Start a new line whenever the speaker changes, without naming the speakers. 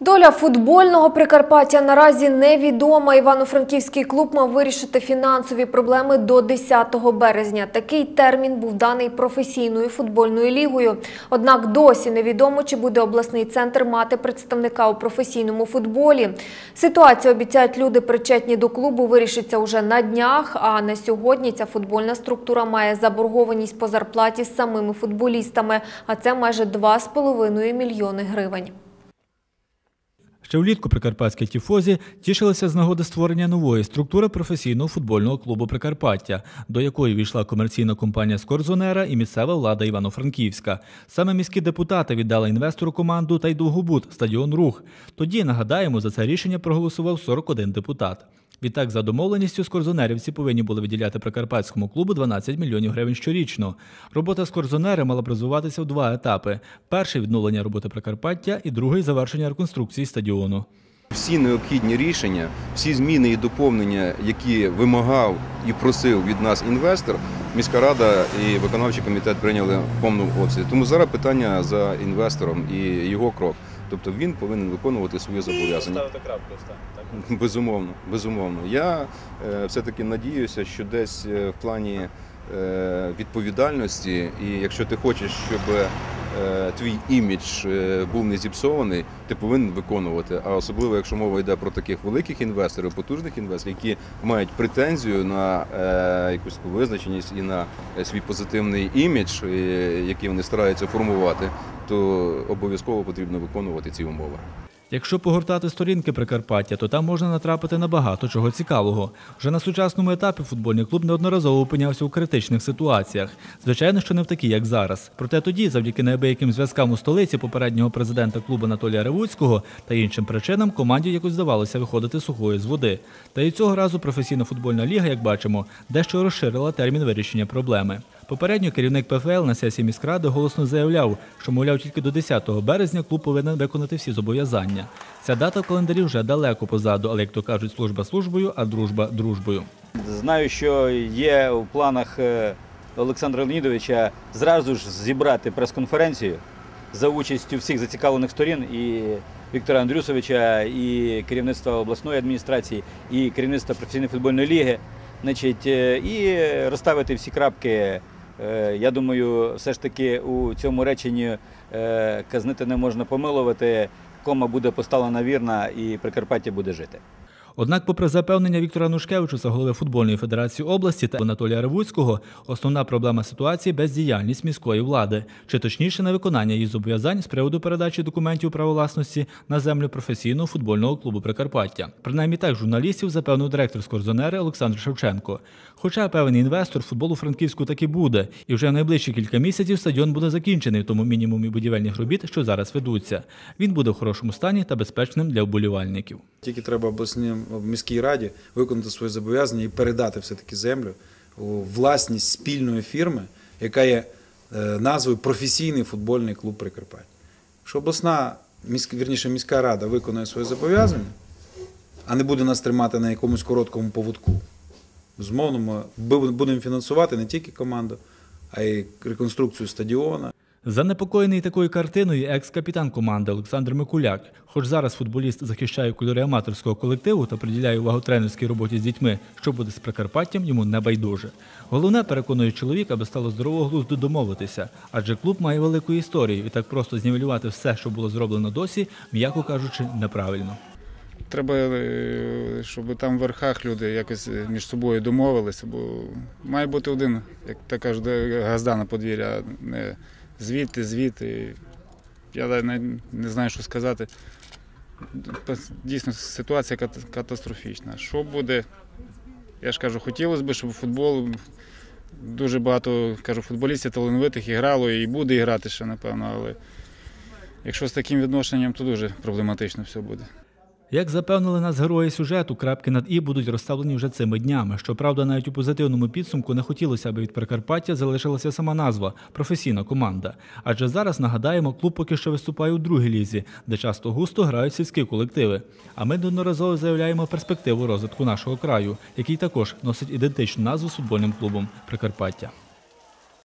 Доля футбольного Прикарпаття наразі невідома. Івано-Франківський клуб мав вирішити фінансові проблеми до 10 березня. Такий термін був даний професійною футбольною лігою. Однак досі невідомо, чи буде обласний центр мати представника у професійному футболі. Ситуація, обіцяють люди, причетні до клубу, вирішиться уже на днях. А на сьогодні ця футбольна структура має заборгованість по зарплаті з самими футболістами, а це майже 2,5 мільйони гривень.
Ще влітку прикарпатські тіфозі тішилися з нагоди створення нової структури професійного футбольного клубу Прикарпаття, до якої війшла комерційна компанія Скорзонера і місцева влада Івано-Франківська. Саме міські депутати віддали інвестору команду та й довгобут стадіон Рух. Тоді нагадаємо, за це рішення проголосував 41 депутат. Відтак, за домовленістю скорзонерівці повинні були виділяти прикарпатському клубу 12 мільйонів гривень щорічно. Робота скорзонери мала б розвиватися в два етапи: перший відновлення роботи Прикарпаття і другий завершення реконструкції стадіону.
Всі необхідні рішення, всі зміни і доповнення, які вимагав і просив від нас інвестор, міська рада і виконавчий комітет прийняли в повному обсязі. Тому зараз питання за інвестором і його крок. Тобто він повинен виконувати свої зобов'язання.
Ставити крапку, так.
Безумовно, безумовно. Я е, все-таки надіюся, що десь е, в плані е, відповідальності, і якщо ти хочеш, щоб твій імідж е, був не зіпсований, ти повинен виконувати. А особливо, якщо мова йде про таких великих інвесторів, потужних інвесторів, які мають претензію на е, якусь визначеність і на е, свій позитивний імідж, е, який вони стараються формувати, то обов'язково потрібно виконувати ці умови.
Якщо погортати сторінки Прикарпаття, то там можна натрапити на багато чого цікавого. Вже на сучасному етапі футбольний клуб неодноразово опинявся у критичних ситуаціях. Звичайно, що не в такі, як зараз. Проте тоді, завдяки неабияким зв'язкам у столиці попереднього президента клубу Анатолія Ревуцького та іншим причинам, команді якось здавалося виходити сухою з води. Та і цього разу професійна футбольна ліга, як бачимо, дещо розширила термін вирішення проблеми. Попередньо керівник ПФЛ на сесії міськради голосно заявляв, що, мовляв, тільки до 10 березня клуб повинен виконати всі зобов'язання. Ця дата в календарі вже далеко позаду, але як то кажуть, служба службою, а дружба дружбою.
Знаю, що є у планах е, Олександра Леонідовича зразу ж зібрати прес-конференцію за участю всіх зацікавлених сторін і Віктора Андрюсовича, і керівництва обласної адміністрації, і керівництва професійної футбольної ліги. Значить, е, і розставити всі крапки. Е, Я думаю, все ж таки у цьому реченні е, казнити не можна помилувати. Кома буде поставлена вірна і Прикарпаття буде жити.
Однак, попри запевнення Віктора Нушкевичуса, голови футбольної федерації області та Анатолія Ревуцького, основна проблема ситуації бездіяльність міської влади, чи точніше невиконання її зобов'язань з приводу передачі документів право власності на землю професійного футбольного клубу Прикарпаття. Принаймні так журналістів запевнив директор Скорзонери Олександр Шевченко. Хоча певний інвестор футболу Франківську таки буде, і вже в найближчі кілька місяців стадіон буде закінчений в тому мінімумі будівельних робіт, що зараз ведуться. Він буде в хорошому стані та безпечним для вболівальників.
Тільки треба обласній в міській раді виконати свої зобов'язання і передати все-таки землю у власність спільної фірми, яка є е, назвою професійний футбольний клуб Прикарпаття. Що обласна, вірніше, міська рада виконує свої зобов'язання, а не буде нас тримати на якомусь короткому поводку. Безумовно, ми будемо фінансувати не тільки команду, а й реконструкцію стадіона.
Занепокоєний такою картиною екс-капітан команди Олександр Микуляк. Хоч зараз футболіст захищає кольори аматорського колективу та приділяє увагу тренерській роботі з дітьми, що буде з Прикарпаттям, йому не байдуже. Головне, переконує чоловік, аби стало здорового глузду домовитися, адже клуб має велику історію, і так просто знівелювати все, що було зроблено досі, м'яко кажучи, неправильно.
Треба, е, щоб там в верхах люди якось е, між собою домовилися, бо має бути один, як так кажуть, газда на подвір'я, не звідти, звідти. Я не, знаю, що сказати. Дійсно, ситуація кат- катастрофічна. Що буде? Я ж кажу, хотілося б, щоб футбол дуже багато кажу, футболістів талановитих і грало, і буде грати ще, напевно, але якщо з таким відношенням, то дуже проблематично все буде.
Як запевнили нас герої сюжету, крапки над і будуть розставлені вже цими днями. Щоправда, навіть у позитивному підсумку не хотілося, аби від Прикарпаття залишилася сама назва професійна команда. Адже зараз нагадаємо, клуб поки що виступає у другій лізі, де часто густо грають сільські колективи. А ми неодноразово заявляємо перспективу розвитку нашого краю, який також носить ідентичну назву з футбольним клубом Прикарпаття.